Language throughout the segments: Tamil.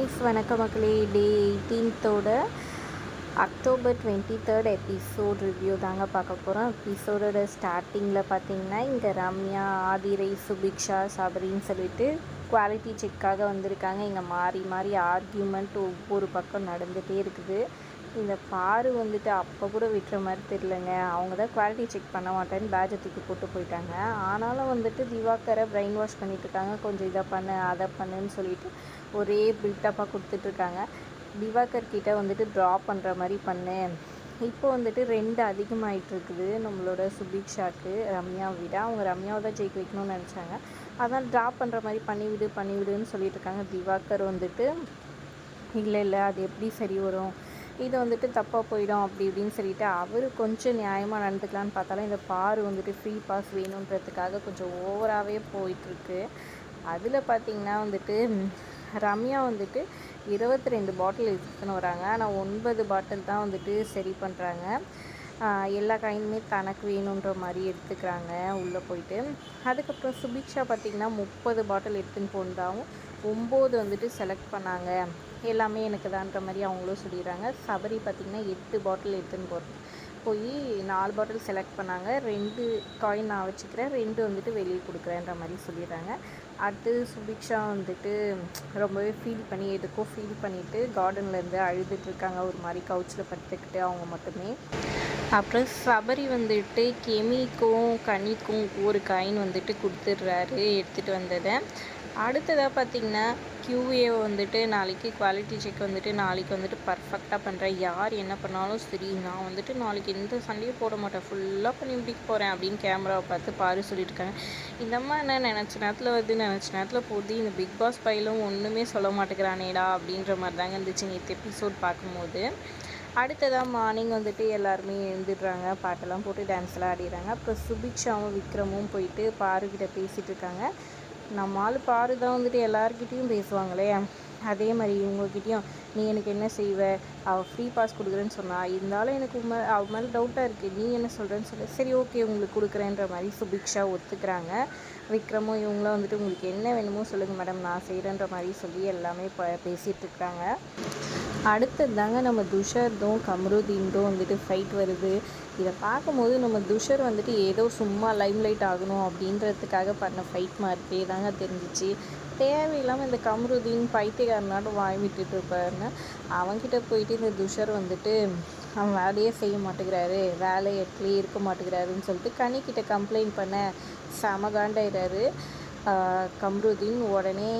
கைஸ் வணக்க மக்களே. Day எயிட்டீன்த்தோட October twenty third episode review தாங்க பார்க்க போகிறோம் எபிசோடோட ஸ்டார்டிங்கில் பார்த்தீங்கன்னா இங்கே ரம்யா ஆதிரை சுபிக்ஷா சபரின்னு சொல்லிட்டு குவாலிட்டி செக்காக வந்திருக்காங்க. இங்கே மாறி மாறி ஆர்கியூமெண்ட் ஒவ்வொரு பக்கம் நடந்துகிட்டே இருக்குது. இந்த பாரு வந்துட்டு அப்போ கூட விட்டுற மாதிரி தெரிலங்க அவங்க தான் குவாலிட்டி செக் பண்ண மாட்டேன்னு பேஜை தூக்கி போட்டு போயிட்டாங்க. ஆனாலும் வந்துட்டு திவாகரை பிரெயின் வாஷ் பண்ணிகிட்ருக்காங்க கொஞ்சம் இதை பண்ணு அதை பண்ணுன்னு சொல்லிட்டு ஒரே பில்டப்பாக கொடுத்துட்ருக்காங்க திவாகர் கிட்டே வந்துட்டு ட்ரா பண்ணுற மாதிரி பண்ணு. இப்போ வந்துட்டு ரெண்டு அதிகமாகிட்டு இருக்குது. நம்மளோட சுபிக்ஷாக்கு ரம்யாவை விட. அவங்க ரம்யாவை தான் ஜெயிக்க வைக்கணும்னு நினச்சாங்க. அதான் ட்ரா பண்ணுற மாதிரி பண்ணிவிடு பண்ணிவிடுன்னு சொல்லிட்டு இருக்காங்க திவாகர் வந்துட்டு. இல்லை இல்லை அது எப்படி சரி வரும்? இது வந்துட்டு தப்பாக போயிடும் அப்படி இப்படின்னு சொல்லிட்டு அவர் கொஞ்சம் நியாயமாக நடந்துக்கலான்னு பார்த்தாலும் இந்த பாரு வந்துட்டு ஃப்ரீ பாஸ் வேணுன்றதுக்காக கொஞ்சம் ஓவராகவே போயிட்டுருக்கு. அதில் பார்த்திங்கன்னா வந்துட்டு ரம்யா வந்துட்டு இருபத்தி ரெண்டு பாட்டில் எடுத்துன்னு வராங்க. ஆனால் ஒன்பது பாட்டில் தான் வந்துட்டு சரி பண்ணுறாங்க எல்லா காயினுமே தனக்கு வேணுன்ற மாதிரி எடுத்துக்கிறாங்க உள்ளே போயிட்டு. அதுக்கப்புறம் சுபிக்ஷா பார்த்திங்கன்னா முப்பது பாட்டில் எடுத்துன்னு போனதாகவும் ஒம்பது வந்துட்டு செலக்ட் பண்ணாங்க. எல்லாமே எனக்கு தான்ற மாதிரி அவங்களும் சொல்லிடுறாங்க. சபரி பார்த்திங்கன்னா எட்டு பாட்டில் எடுத்துன்னு போகிறது போய் நாலு பாட்டில் செலக்ட் பண்ணாங்க. ரெண்டு காயின் நான் வச்சுக்கிறேன். ரெண்டு வந்துட்டு வெளியே கொடுக்குறேன்ற மாதிரி சொல்லிடுறாங்க. அடுத்து சுபிக்ஷா வந்துட்டு ரொம்பவே ஃபீல் பண்ணி எதுக்கோ ஃபீல் பண்ணிவிட்டு கார்டன்லேருந்து அழுதுட்ருக்காங்க ஒரு மாதிரி கவுச்சில் படுத்துக்கிட்டு அவங்க மட்டுமே. அப்புறம் சபரி வந்துட்டு கெமிக்கும் கனிக்கும் ஒரு காயின் வந்துட்டு கொடுத்துட்றாரு. எடுத்துகிட்டு வந்ததை. அடுத்ததாக பார்த்திங்கன்னா கியூஏ வந்துட்டு நாளைக்கு குவாலிட்டி செக் வந்துட்டு நாளைக்கு வந்துட்டு பர்ஃபெக்டாக பண்ணுறேன் யார் என்ன பண்ணாலும் சரி நான் வந்துட்டு நாளைக்கு எந்த சண்டையும் போட மாட்டேன். ஃபுல்லாக பண்ணி முடிக்க போகிறேன் அப்படின்னு கேமராவை பார்த்து பாரு சொல்லியிருக்காங்க. இந்த அம்மா என்ன நினச்ச நேரத்தில் வந்து நினச்ச நேரத்தில் போகுது. இந்த பிக் பாஸ் பையிலும் ஒன்றுமே சொல்ல மாட்டேங்கிறானேடா அப்படின்ற மாதிரி தாங்க இருந்துச்சு நேற்று எபிசோட் பார்க்கும்போது. அடுத்ததாக மார்னிங் வந்துட்டு எல்லாருமே எழுந்துடுறாங்க. பாட்டெல்லாம் போட்டு டான்ஸ்லாம் ஆடிடுறாங்க. அப்புறம் சுபிக்ஷாவும் விக்ரமும் போயிட்டு பாருக்கிட்ட பேசிகிட்டு இருக்காங்க. நம்ம ஆள் பாரு தான் வந்துட்டு எல்லாருக்கிட்டேயும் பேசுவாங்களே. அதே மாதிரி இவங்கக்கிட்டேயும் நீ எனக்கு என்ன செய்வ? அவள் ஃப்ரீ பாஸ் கொடுக்குறேன்னு சொன்னால் இருந்தாலும் எனக்கு உண்மை அவ மேலே டவுட்டாக இருக்குது நீ என்ன சொல்கிறேன்னு சொல்லி. சரி ஓகே உங்களுக்கு கொடுக்குறேன்ற மாதிரி சுபிக்ஷா ஒத்துக்கிறாங்க. விக்ரமும் இவங்களாம் வந்துட்டு உங்களுக்கு என்ன வேணுமோ சொல்லுங்கள் மேடம் நான் செய்கிறேன்ற மாதிரி சொல்லி எல்லாமே இப்போ பேசிகிட்டு இருக்கிறாங்க அடுத்தது தாங்க நம்ம துஷர்தும் கம்ருதீன்தும் வந்துட்டு ஃபைட் வருது. இதை பார்க்கும்போது நம்ம துஷர் வந்துட்டு ஏதோ சும்மா லைம்லைட் ஆகணும் அப்படின்றதுக்காக பண்ண ஃபைட் மாதிரியே தாங்க தெரிஞ்சிச்சு. தேவையில்லாமல் இந்த கம்ருதீன் பைத்தியக்காரனாட்டும் வாய் விட்டுட்டு இருப்பாருன்னு அவன்கிட்ட போயிட்டு இந்த துஷர் வந்துட்டு அவன் வேலையே செய்ய மாட்டேங்கிறாரு வேலை இடத்துலையே இருக்க மாட்டேங்கிறாருன்னு சொல்லிட்டு கனிக்கிட்ட கம்ப்ளைண்ட் பண்ண செமகாண்டாயிடுறாரு கம்ருதீன் உடனே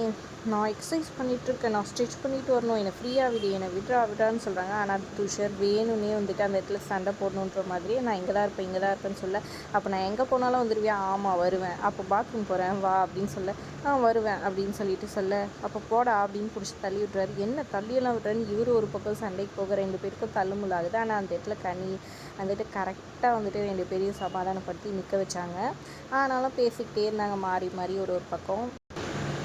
நான் எக்ஸசைஸ் பண்ணிகிட்ருக்கேன் நான் ஸ்டிச் பண்ணிட்டு வரணும். என்னை ஃப்ரீயாக விடு என்னை விட்றா விட்றான்னு சொல்கிறாங்க ஆனால் துஷர் வேணும்னே வந்துட்டு அந்த இடத்துல சண்டை போடணுன்ற மாதிரி நான் இங்கே தான் இருப்பேன் இங்கே தான் இருப்பேன்னு சொல்ல. அப்போ நான் எங்கே போனாலும் வந்துடுவியா ஆமாம் வருவேன். அப்போ பாத்ரூம் போகிறேன் வா அப்படின்னு சொல்ல. ஆ வருவேன் அப்படின்னு சொல்லிட்டு சொல்ல. அப்போ போடா அப்படின்னு பிடிச்சி தள்ளி விட்றாரு. என்ன தள்ளியெல்லாம் விட்றாருன்னு? இவர் ஒரு பக்கம் சண்டைக்கு போக ரெண்டு பேருக்கும் தள்ளுமுள்ள ஆகுது ஆனால் அந்த இடத்துல கனி வந்துட்டு கரெக்டாக வந்துட்டு ரெண்டு பேரையும் சமாதானப்படுத்தி நிற்க வச்சாங்க. ஆனாலும் பேசிக்கிட்டே இருந்தாங்க. மாறி மாறி ஒரு ஒரு பக்கம்.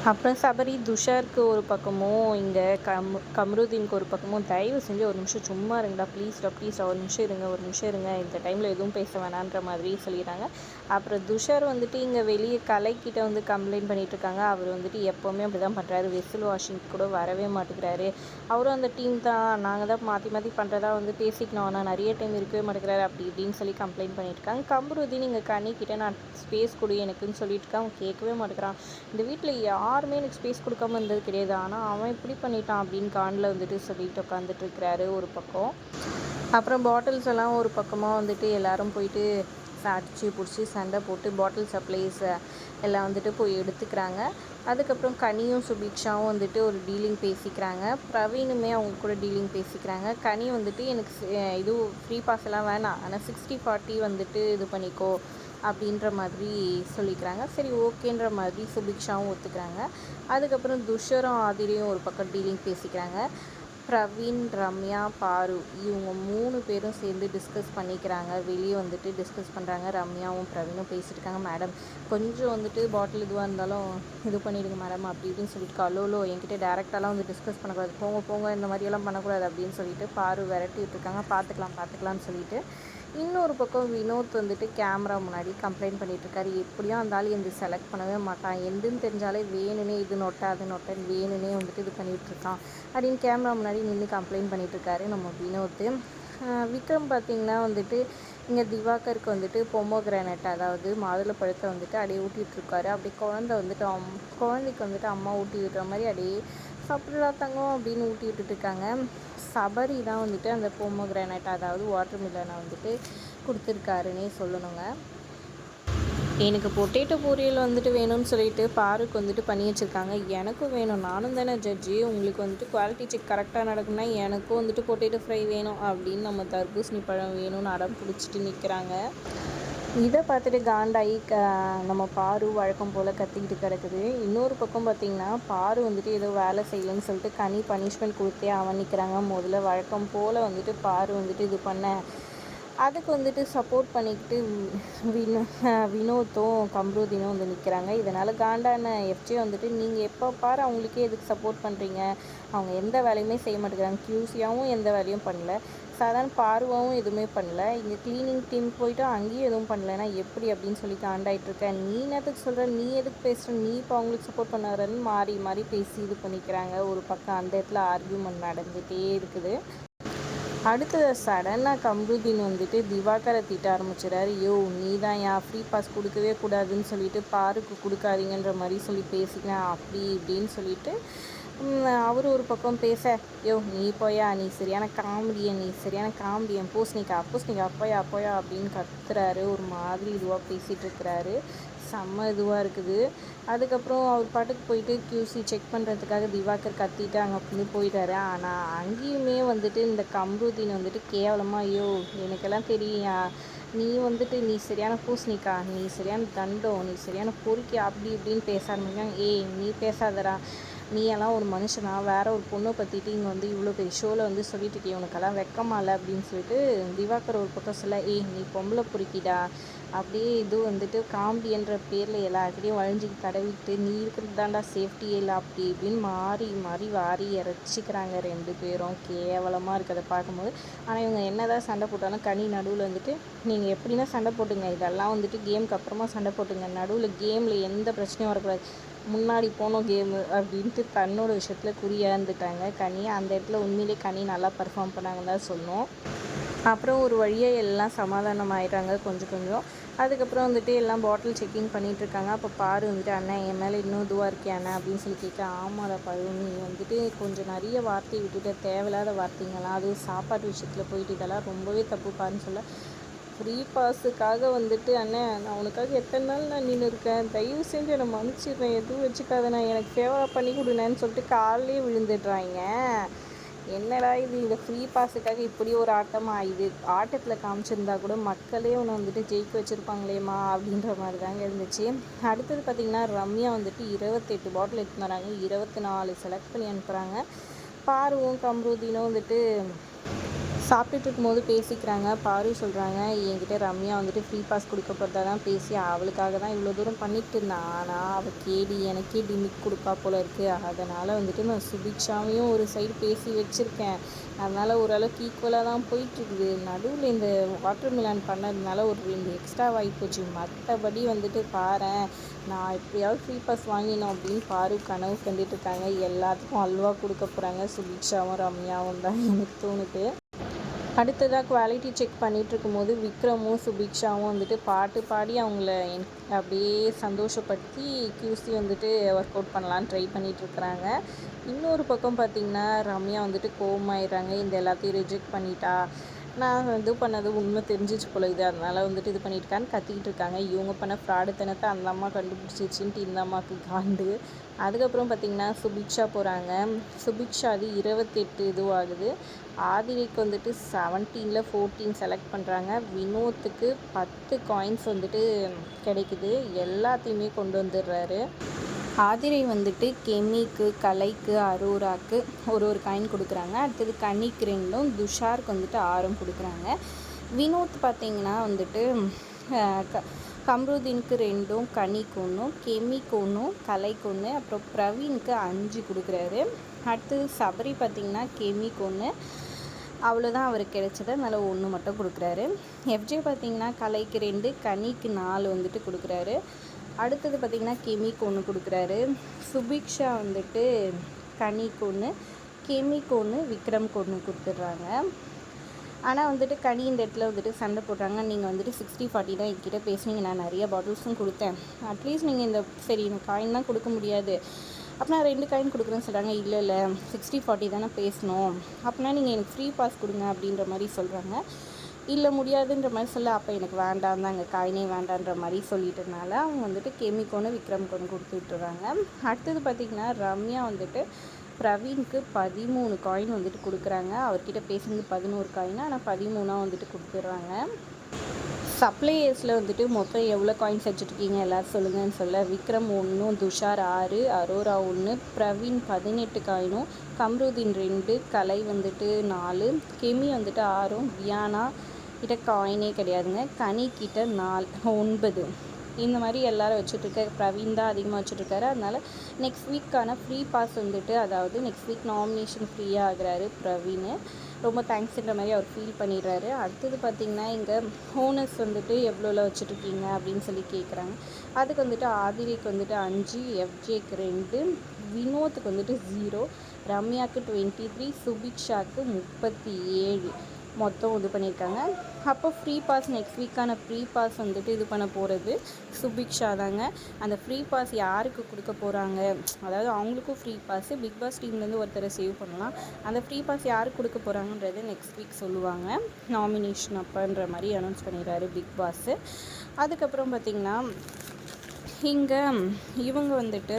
அப்புறம் சபரி துஷாருக்கு ஒரு பக்கமும் இங்கே கம் கம்ருதீனுக்கு ஒரு பக்கமும். தயவு செஞ்சு ஒரு நிமிஷம் சும்மா இருங்கடா. ப்ளீஸ்டா ப்ளீஸ் ஒரு நிமிஷம் இருங்க ஒரு நிமிஷம் இருங்க. இந்த டைமில் எதுவும் பேச வேணான்ற மாதிரி சொல்லிடுறாங்க. அப்புறம் துஷார் வந்துட்டு இங்கே வெளியே கலைக்கிட்ட வந்து கம்ப்ளைண்ட் பண்ணிகிட்டு இருக்காங்க அவர் வந்துட்டு எப்போவுமே அப்படி தான் பண்ணுறாரு வெசில் வாஷிங் கூட வரவே மாட்டேங்கிறாரு. அவரும் அந்த டீம் தான். நாங்கள் தான் மாற்றி மாற்றி பண்ணுறதா வந்து பேசிக்கணும். ஆனால் நிறைய டைம் இருக்கவே மாட்டேங்கிறாரு. அப்படி இப்படின்னு சொல்லி கம்ப்ளைண்ட் பண்ணியிருக்காங்க இருக்காங்க கம்ருதீன் இங்கே கண்ணிக்கிட்ட நான் ஸ்பேஸ் கொடு எனக்குன்னு சொல்லிட்டு இருக்கான் அவன் கேட்கவே மாட்டேங்கிறான். இந்த வீட்டில் யாருமே எனக்கு ஸ்பேஸ் கொடுக்காம இருந்தது கிடையாது. ஆனால் அவன் இப்படி பண்ணிட்டான் அப்படின்னு காண்டில் வந்துட்டு சொல்லிட்டு உட்காந்துட்டு இருக்கிறாரு ஒரு பக்கம். அப்புறம் பாட்டில்ஸ் எல்லாம் ஒரு பக்கமாக வந்துட்டு எல்லாரும் போயிட்டு அடிச்சு பிடிச்சி சண்டை போட்டு பாட்டில் சப்ளைஸ் எல்லாம் வந்துட்டு போய் எடுத்துக்கிறாங்க. அதுக்கப்புறம் கனியும் சுபிக்ஷாவும் வந்துட்டு ஒரு டீலிங் பேசிக்கிறாங்க. பிரவீனுமே அவங்க கூட டீலிங் பேசிக்கிறாங்க. கனி வந்துட்டு எனக்கு இது ஃப்ரீ பாஸ் எல்லாம் வேணாம். ஆனால் சிக்ஸ்டி ஃபார்ட்டி வந்துட்டு இது பண்ணிக்கோ அப்படின்ற மாதிரி சொல்லிக்கிறாங்க. சரி ஓகேன்ற மாதிரி சுபிக்ஷாவும் ஒத்துக்கிறாங்க. அதுக்கப்புறம் துஷரும் ஆதிரியும் ஒரு பக்கம் டீலிங் பேசிக்கிறாங்க. பிரவீன் ரம்யா பாரு இவங்க மூணு பேரும் சேர்ந்து டிஸ்கஸ் பண்ணிக்கிறாங்க. வெளியே வந்துட்டு டிஸ்கஸ் பண்ணுறாங்க ரம்யாவும் பிரவீனும் பேசிட்டு இருக்காங்க. மேடம் கொஞ்சம் வந்துட்டு பாட்டில் இதுவாக இருந்தாலும் இது பண்ணிவிடுங்க மேடம் அப்படி இப்படின்னு சொல்லிட்டு கலோலோ என்கிட்ட டேரெக்டாலாம் வந்து டிஸ்கஸ் பண்ணக்கூடாது. போங்க போங்க இந்த மாதிரியெல்லாம் பண்ணக்கூடாது அப்படின்னு சொல்லிட்டு பாரு விரட்டிட்டு இருக்காங்க. பார்த்துக்கலாம் பார்த்துக்கலாம்னு சொல்லிட்டு இன்னொரு பக்கம் வினோத் வந்துட்டு கேமரா முன்னாடி கம்ப்ளைண்ட் பண்ணிகிட்ருக்காரு எப்படியும் அந்த ஆள் இந்த செலக்ட் பண்ணவே மாட்டான். எதுன்னு தெரிஞ்சாலே வேணுனே இது நொட்டை அது நொட்டைன்னு வேணுனே வந்துட்டு இது பண்ணிகிட்ருக்கான் அப்படின்னு கேமரா முன்னாடி நின்று கம்ப்ளைண்ட் பண்ணிகிட்ருக்காரு நம்ம வினோத்து விக்ரம் பார்த்திங்கன்னா வந்துட்டு இங்கே திவாகருக்கு வந்துட்டு பொம்மோ அதாவது மாதுளை பழத்தை வந்துட்டு அப்படியே ஊட்டிகிட்ருக்காரு அப்படியே குழந்த வந்துட்டு அம் குழந்தைக்கு வந்துட்டு அம்மா ஊட்டி விடுற மாதிரி அப்படியே சாப்பிடலாம் தங்கம் அப்படின்னு ஊட்டி விட்டுட்ருக்காங்க சபரி தான் வந்துட்டு அந்த போமோகிரானைட் அதாவது வாட்டர் மில்லனை வந்துட்டு கொடுத்துருக்காருன்னே சொல்லணுங்க. எனக்கு பொட்டேட்டோ பொரியல் வந்துட்டு வேணும்னு சொல்லிட்டு பாருக்கு வந்துட்டு பண்ணி வச்சுருக்காங்க. எனக்கும் வேணும். நானும் தானே ஜட்ஜி உங்களுக்கு வந்துட்டு குவாலிட்டி செக் கரெக்டாக நடக்கும்னா எனக்கும் வந்துட்டு பொட்டேட்டோ ஃப்ரை வேணும் அப்படின்னு நம்ம தர்பூசணி பழம் வேணும்னு அடம் பிடிச்சிட்டு நிற்கிறாங்க இதை பார்த்துட்டு காண்டாகி க நம்ம பாரு வழக்கம் போல் கத்திக்கிட்டு கிடக்குது. இன்னொரு பக்கம் பார்த்திங்கன்னா பாரு வந்துட்டு ஏதோ வேலை செய்யலைன்னு சொல்லிட்டு கனி பனிஷ்மெண்ட் கொடுத்தே அவன் நிற்கிறாங்க முதல்ல வழக்கம் போல் வந்துட்டு பாரு வந்துட்டு இது பண்ண. அதுக்கு வந்துட்டு சப்போர்ட் பண்ணிக்கிட்டு வினோ வினோத்தும் கம்ருதினும் வந்து நிற்கிறாங்க இதனால் காண்டான எஃப்ஜே வந்துட்டு நீங்கள் எப்போ பாரு அவங்களுக்கே எதுக்கு சப்போர்ட் பண்ணுறீங்க அவங்க எந்த வேலையுமே செய்ய மாட்டேங்கிறாங்க. கியூசியாகவும் எந்த வேலையும் பண்ணல. சாதாரண பார்வாவும் எதுவுமே பண்ணல. இங்கே க்ளீனிங் டீம் போயிட்டு அங்கேயும் எதுவும் பண்ணலைன்னா எப்படி அப்படின்னு சொல்லி காண்டாயிட்ருக்கேன் நீ என்னத்துக்கு சொல்கிற நீ எதுக்கு பேசுகிற நீ இப்போ அவங்களுக்கு சப்போர்ட் பண்ணுறன்னு மாறி மாறி பேசி இது பண்ணிக்கிறாங்க. ஒரு பக்கம் அந்த இடத்துல ஆர்கியூமெண்ட் நடந்துகிட்டே இருக்குது. அடுத்தது சடனாக கம்ருதீன் வந்துட்டு திவாகரை திட்ட ஆரம்பிச்சிடாரு யோ நீ தான் என் ஃப்ரீ பாஸ் கொடுக்கவே கூடாதுன்னு சொல்லிட்டு பாருக்கு கொடுக்காதீங்கன்ற மாதிரி சொல்லி பேசிக்கிறேன் அப்படி இப்படின்னு சொல்லிட்டு அவர் ஒரு பக்கம் பேச யோ நீ போயா நீ சரியான காமெடியன் நீ சரியான காமெடியன் பூசணிக்கா பூசணிக்கா அப்போயா அப்போயா அப்படின்னு கத்துறாரு. ஒரு மாதிரி இதுவாக பேசிகிட்டு இருக்கிறாரு. செம்ம இதுவாக இருக்குது. அதுக்கப்புறம் அவர் பாட்டுக்கு போயிட்டு கியூசி செக் பண்ணுறதுக்காக திவாகர் கத்திட்டு அங்கே வந்து போயிட்டாரு. ஆனால் அங்கேயுமே வந்துட்டு இந்த கம்ருதீன் வந்துட்டு கேவலமாக ஐயோ எனக்கெல்லாம் தெரியும் நீ வந்துட்டு நீ சரியான பூசணிக்கா. நீ சரியான தண்டம். நீ சரியான பொறுக்கி அப்படி இப்படின்னு பேச ஆரம்பிச்சாங்க ஏய் நீ பேசாதடா. நீ எல்லாம் ஒரு மனுஷனா. வேற ஒரு பொண்ணை பற்றிட்டு இங்கே வந்து இவ்வளோ பெரிய ஷோவில் வந்து சொல்லிட்டு இருக்கே உனக்கெல்லாம் வெக்கமா இல்லை? அப்படின்னு சொல்லிட்டு திவாகர் ஒரு பக்கம் சொல்ல ஏய் நீ பொம்பளை பொறுக்கிடா. அப்படியே இது வந்துட்டு காமெடின்ற பேரில் எல்லாருக்கிட்டையும் வழிஞ்சி தடவிட்டு நீ இருக்கிறது தாண்டா சேஃப்டியே இல்லை அப்படி இப்படின்னு மாறி மாறி வாரி இறச்சிக்கிறாங்க ரெண்டு பேரும். கேவலமாக இருக்குது அதை பார்க்கும்போது ஆனால் இவங்க என்ன தான் சண்டை போட்டாலும் கனி நடுவில் வந்துட்டு நீங்கள் எப்படின்னா சண்டை போட்டுங்க. இதெல்லாம் வந்துட்டு கேமுக்கு அப்புறமா சண்டை போட்டுங்க. நடுவில் கேமில் எந்த பிரச்சனையும் வரக்கூடாது. முன்னாடி போனோம் கேமு அப்படின்ட்டு தன்னோட விஷயத்தில் குறியாக இருந்துட்டாங்க கனி அந்த இடத்துல உண்மையிலே கனி நல்லா பர்ஃபார்ம் பண்ணாங்கன்னு தான் சொன்னோம் அப்புறம் ஒரு வழியாக எல்லாம் சமாதானம் ஆயிட்டாங்க கொஞ்சம் கொஞ்சம். அதுக்கப்புறம் வந்துட்டு எல்லாம் பாட்டில் செக்கிங் பண்ணிகிட்ருக்காங்க அப்போ பாரு வந்துட்டு அண்ணன் என் மேலே இன்னும் இதுவாக இருக்கே அண்ணா? அப்படின்னு சொல்லி கேட்க ஆமாடா பாரு நீ வந்துட்டு கொஞ்சம் நிறைய வார்த்தையை விட்டுட்டு தேவையில்லாத வார்த்தைங்களாம் அதுவும் சாப்பாட்டு விஷயத்தில் போயிட்டு இதெல்லாம் ரொம்பவே தப்பு பாருன்னு சொல்ல ஃப்ரீ பாஸுக்காக வந்துட்டு அண்ணன் நான் உனக்காக எத்தனை நாள் நான் நின்று இருக்கேன்? தயவு செஞ்சு என்னை மன்னிச்சிடுறேன். எதுவும் வச்சுக்காத. நான் எனக்கு ஃபேவராக பண்ணி கொடுனேன்னு சொல்லிட்டு காலையிலே விழுந்துடுறாங்க என்னடா இது? இந்த ஃப்ரீ பாஸுக்காக இப்படி ஒரு ஆட்டமாக இது ஆட்டத்தில் காமிச்சிருந்தா கூட மக்களே ஒன்று வந்துட்டு ஜெயிக்க வச்சுருப்பாங்களேம்மா அப்படின்ற மாதிரி தாங்க இருந்துச்சு. அடுத்தது பார்த்திங்கன்னா ரம்யா வந்துட்டு இருபத்தெட்டு பாட்டில் எடுத்து வராங்க. இருபத்தி நாலு செலக்ட் பண்ணி அனுப்புகிறாங்க பாருவும் கம்ருதீனும் வந்துட்டு சாப்பிட்டுட்டு இருக்கும்போது பேசிக்கிறாங்க பாரு சொல்கிறாங்க என்கிட்ட ரம்யா வந்துட்டு ஃப்ரீ பாஸ் கொடுக்க போகிறதா தான் பேசி அவளுக்காக தான் இவ்வளோ தூரம் பண்ணிட்டு இருந்தான் ஆனால் அவள் கேடி எனக்கே டிமிக் கொடுப்பா போல இருக்குது அதனால் வந்துட்டு நான் சுபிக்ஷாவையும் ஒரு சைடு பேசி வச்சுருக்கேன். அதனால் ஓரளவுக்கு ஈக்குவலாக தான் போயிட்டுருக்குது. நடுவில் இந்த வாட்டர் மிலான் பண்ணதுனால ஒரு ரெண்டு எக்ஸ்ட்ரா போச்சு. மற்றபடி வந்துட்டு பாரு நான் எப்படியாவது ஃப்ரீ பாஸ் வாங்கினோம் அப்படின்னு பாரு கனவு கண்டுட்டு இருக்காங்க. எல்லாத்துக்கும் அல்வா கொடுக்க போகிறாங்க சுபிக்ஷாவும் ரம்யாவும் தான் எனக்கு தோணுது. அடுத்ததாக குவாலிட்டி செக் பண்ணிகிட்டு இருக்கும்போது விக்ரமும் சுபிக்ஷாவும் வந்துட்டு பாட்டு பாடி அவங்கள அப்படியே சந்தோஷப்படுத்தி கியூசி வந்துட்டு ஒர்க் அவுட் பண்ணலான்னு ட்ரை பண்ணிகிட்ருக்குறாங்க இன்னொரு பக்கம் பார்த்திங்கன்னா ரம்யா வந்துட்டு கோபமாயிடுறாங்க இந்த எல்லாத்தையும் ரிஜெக்ட் பண்ணிட்டா. நான் இது பண்ணது உண்மை தெரிஞ்சிச்சு போல இது. அதனால் வந்துட்டு இது பண்ணியிருக்கான்னு கத்திக்கிட்டு இருக்காங்க இவங்க பண்ண ஃப்ராடுத்தனத்தை அந்த அம்மா கண்டுபிடிச்சிச்சின்ட்டு இந்த அம்மாவுக்கு காண்டு. அதுக்கப்புறம் பார்த்திங்கன்னா சுபிக்ஷா போகிறாங்க சுபிக்ஷா அது இருபத்தெட்டு இதுவாகுது. ஆதிரிக்கு வந்துட்டு செவன்டீனில் ஃபோர்டீன் செலக்ட் பண்ணுறாங்க வினோத்துக்கு பத்து காயின்ஸ் வந்துட்டு கிடைக்குது. எல்லாத்தையுமே கொண்டு வந்துடுறாரு. ஆதிரை வந்துட்டு கெமிக்கு கலைக்கு அரோராக்கு ஒரு ஒரு காயின் கொடுக்குறாங்க. அடுத்தது கனிக்கு ரெண்டும் துஷாருக்கு வந்துட்டு ஆறும் கொடுக்குறாங்க. வினோத் பார்த்திங்கன்னா வந்துட்டு க கம்ருதீனுக்கு ரெண்டும் கனிக்கு ஒன்றும் கெமிக்கு ஒன்றும் கலைக்கு ஒன்று அப்புறம் பிரவீனுக்கு அஞ்சு கொடுக்குறாரு. அடுத்தது சபரி பார்த்திங்கன்னா கெமிக்கு ஒன்று அவ்வளோதான் அவருக்கு கிடைச்சது. அதனால் ஒன்று மட்டும் கொடுக்குறாரு. எஃப்ஜே பார்த்தீங்கன்னா கலைக்கு ரெண்டு கனிக்கு நாலு வந்துட்டு கொடுக்குறாரு. அடுத்தது பார்த்திங்கன்னா கெமிக்கு ஒன்று கொடுக்குறாரு. சுபிக்ஷா வந்துட்டு கனிக்கு ஒன்று கெமிக்கு ஒன்று விக்ரம்க்கு ஒன்று கொடுத்துட்றாங்க. ஆனால் வந்துட்டு கனி இந்த இடத்துல வந்துட்டு சண்டை போடுறாங்க. நீங்கள் வந்துட்டு சிக்ஸ்டி ஃபார்ட்டி தான் என்கிட்ட பேசுனீங்க. நான் நிறைய பாட்டில்ஸும் கொடுத்தேன். அட்லீஸ்ட் நீங்கள் இந்த சரி எனக்கு காயின் தான் கொடுக்க முடியாது. அப்படின்னா ரெண்டு காயின் கொடுக்குறேன்னு சொல்கிறாங்க இல்லை இல்லை. சிக்ஸ்டி ஃபார்ட்டி தானே பேசணும். அப்படின்னா நீங்கள் எனக்கு ஃப்ரீ பாஸ் கொடுங்க அப்படின்ற மாதிரி சொல்கிறாங்க இல்லை முடியாதுன்ற மாதிரி சொல்ல அப்போ எனக்கு வேண்டாம் தான். அங்கே காயினே வேண்டான்ற மாதிரி சொல்லிட்டனால அவங்க வந்துட்டு கெமிக்கோன்னு விக்ரம்கோன்னு கொடுத்து விட்டுறாங்க அடுத்தது பார்த்திங்கன்னா ரம்யா வந்துட்டு பிரவீனுக்கு பதிமூணு காயின் வந்துட்டு கொடுக்குறாங்க. அவர்கிட்ட பேசுனது பதினோரு காயின் ஆனால் பதிமூணாக வந்துட்டு கொடுத்துட்றாங்க. சப்ளையர்ஸில் வந்துட்டு மொத்தம் எவ்வளோ காயின்ஸ் வச்சுருக்கீங்க எல்லோரும் சொல்லுங்கன்னு சொல்ல. விக்ரம் ஒன்றும் துஷார் ஆறு அரோரா ஒன்று பிரவீன் பதினெட்டு காயினும் கம்ருதீன் ரெண்டு கலை வந்துட்டு நாலு கெமி வந்துட்டு ஆறும் வியானா கிட்ட காயினே கிடையாதுங்க. கனி கிட்ட நாலு ஒன்பது. இந்த மாதிரி எல்லோரும் வச்சுட்ருக்க பிரவீன் தான் அதிகமாக வச்சுட்ருக்காரு அதனால் நெக்ஸ்ட் வீக்கான ஃப்ரீ பாஸ் வந்துட்டு அதாவது நெக்ஸ்ட் வீக் நாமினேஷன் ஃப்ரீயாக ஆகிறாரு பிரவீன். ரொம்ப தேங்க்ஸ்ன்ற மாதிரி அவர் ஃபீல் பண்ணிடுறாரு. அடுத்தது பார்த்திங்கன்னா இங்கே ஹோனஸ் வந்துட்டு எவ்வளோலாம் வச்சுட்ருக்கீங்க அப்படின்னு சொல்லி கேட்குறாங்க அதுக்கு வந்துட்டு ஆதிரிக்கு வந்துட்டு அஞ்சு எஃப்ஜேக்கு ரெண்டு வினோத்துக்கு வந்துட்டு ஜீரோ ரம்யாவுக்கு டுவெண்ட்டி த்ரீ சுபிக்ஷாவுக்கு முப்பத்தி ஏழு. மொத்தம் இது பண்ணியிருக்காங்க. அப்போ ஃப்ரீ பாஸ் நெக்ஸ்ட் வீக்கான ஃப்ரீ பாஸ் வந்துட்டு இது பண்ண போகிறது சுபிக்ஷா தாங்க. அந்த ஃப்ரீ பாஸ் யாருக்கு கொடுக்க போகிறாங்க அதாவது அவங்களுக்கும் ஃப்ரீ பாஸ் பிக் பாஸ் டீம்லேருந்து ஒருத்தரை சேவ் பண்ணலாம். அந்த ஃப்ரீ பாஸ் யாருக்கு கொடுக்க போகிறாங்கன்றது நெக்ஸ்ட் வீக் சொல்லுவாங்க. நாமினேஷன் அப்போன்ற மாதிரி அனௌன்ஸ் பண்ணிடுறாரு பிக் பாஸு அதுக்கப்புறம் பார்த்திங்கன்னா இங்கே இவங்க வந்துட்டு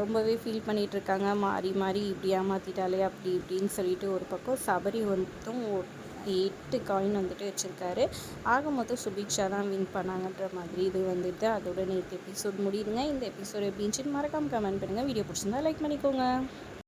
ரொம்பவே ஃபீல் பண்ணிகிட்ருக்காங்க மாறி மாறி இப்படி ஏமாற்றிட்டாலே அப்படி இப்படின்னு சொல்லிட்டு ஒரு பக்கம் சபரி வந்தும் எட்டு காயின் வந்துட்டு வச்சுருக்காரு. ஆக மொத்தம் சுபிக்ஷா தான் வின் பண்ணாங்கன்ற மாதிரி இது வந்துட்டு அதோட நேற்று எபிசோட் முடியுதுங்க. இந்த எபிசோட் எப்படின்னு மறக்காமல் கமெண்ட் பண்ணுங்கள் வீடியோ பிடிச்சிருந்தா லைக் பண்ணிக்கோங்க.